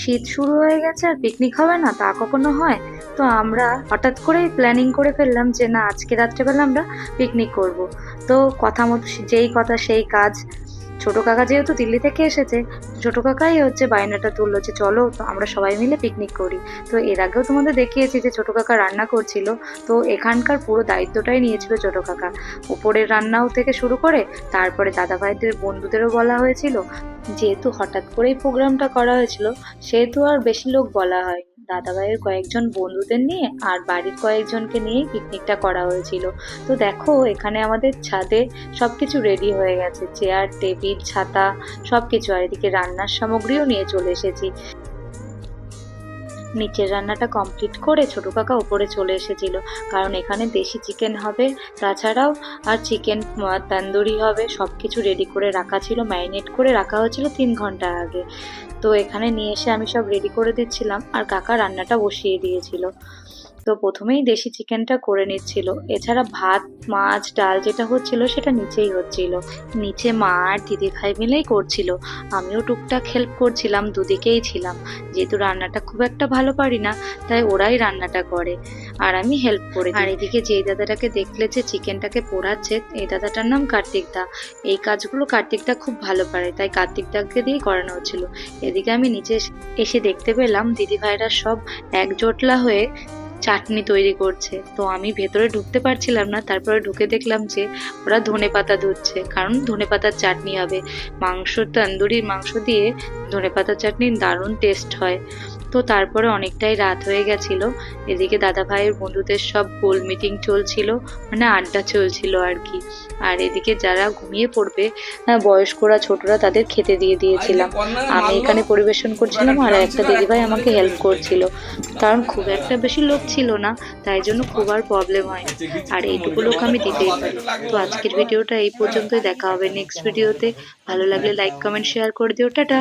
শীত শুরু হয়ে গেছে আর পিকনিক হবে না, তা কখনো হয়? তো আমরা হঠাৎ করেই প্ল্যানিং করে ফেললাম যে না, আজকে রাত্রেবেলা আমরা পিকনিক করব। তো কথা মতো যেই কথা, সেই কাজ ছোট কাকা যেহেতু দিল্লি থেকে এসেছে ছোট কাকাই হচ্ছে বায়নাটা তুললো যে চলো তো আমরা সবাই মিলে পিকনিক করি। তো এর আগেও তোমাদের দেখিয়েছি যে ছোট কাকা রান্না করছিল, তো এখানকার পুরো দায়িত্বটাই নিয়েছিল ছোট কাকা। উপরের রান্নাও থেকে শুরু করে, তারপরে দাদা ভাইদের বন্ধুদেরও বলা হয়েছিল, যেহেতু হঠাৎ করেই প্রোগ্রামটা করা হয়েছিল, সেহেতু আর বেশি লোক বলা হয়। দাদা ভাইয়ের কয়েকজন বন্ধুদের নিয়ে আর বাড়ির কয়েকজনকে নিয়েই পিকনিকটা করা হয়েছিল। তো দেখো, এখানে আমাদের ছাদে সব কিছু রেডি হয়ে গেছে চেয়ার টেবিল ছাতা সব কিছু আর এদিকে রান্নার সামগ্রীও নিয়ে চলে এসেছি। নিচের রান্নাটা কমপ্লিট করে ছোট কাকা উপরে চলে এসেছিল, কারণ এখানে দেশি চিকেন হবে, তাছাড়াও আর চিকেন তান্দুরি হবে সব কিছু রেডি করে রাখা ছিল ম্যারিনেট করে রাখা হয়েছিল তিন ঘণ্টা আগে। তো এখানে নিয়ে এসে আমি সব রেডি করে দিচ্ছিলাম, আর কাকা রান্নাটা বসিয়ে দিয়েছিল। তো প্রথমেই দেশি চিকেনটা করে নিচ্ছিল। এছাড়া ভাত, মাছ, ডাল যেটা হচ্ছিল সেটা নিচেই হচ্ছিল। নিচে মা আর দিদি ভাই মিলেই করছিল। আমিও টুকটাক হেল্প করছিলাম, দুদিকেই ছিলাম। যেহেতু রান্নাটা খুব একটা ভালো পারি না, তাই ওরাই রান্নাটা করে আর আমি হেল্প করে আর এদিকে যেই দাদাটাকে দেখলে যে চিকেনটাকে পোড়াচ্ছে, এই দাদাটার নাম কার্তিক দা। এই কাজগুলো কার্তিক দা খুব ভালো পারে, তাই কার্তিক দাকে দিয়েই করানো হচ্ছিল। এদিকে আমি নিচে এসে- দেখতে পেলাম দিদি ভাইরা সব একজোটলা হয়ে চাটনি তৈরি করছে। তো আমি ভেতরে ঢুকতে পারছিলাম না, তারপরে ঢুকে দেখলাম যে ওরা ধনে পাতা ধুচ্ছে কারণ ধনে পাতার চাটনি হবে। মাংস, তন্দুরির মাংস দিয়ে ধনে পাতার চাটনি দারুণ টেস্ট হয়। তো তারপরে অনেকটাই রাত হয়ে গেছিল। এদিকে দাদা ভাইয়ের বন্ধুদের সব গোল মিটিং চলছিল মানে আড্ডা চলছিল আর কি। আর এদিকে যারা ঘুমিয়ে পড়বে বয়স্করা ছোটরা তাদের খেতে দিয়ে দিয়েছিলাম। আমি এখানে পরিবেশন করছিলাম আর একটা দিদিভাই আমাকে হেল্প করছিল। কারণ খুব একটা বেশি লোক ছিল না তাই জন্য খুব আর প্রবলেম হয় আর এইটুকু লোক আমি দিতেই পারি। তো আজকের ভিডিওটা এই পর্যন্তই দেখা হবে নেক্সট ভিডিওতে ভালো লাগলে লাইক কমেন্ট শেয়ার করে দিও। টাটা!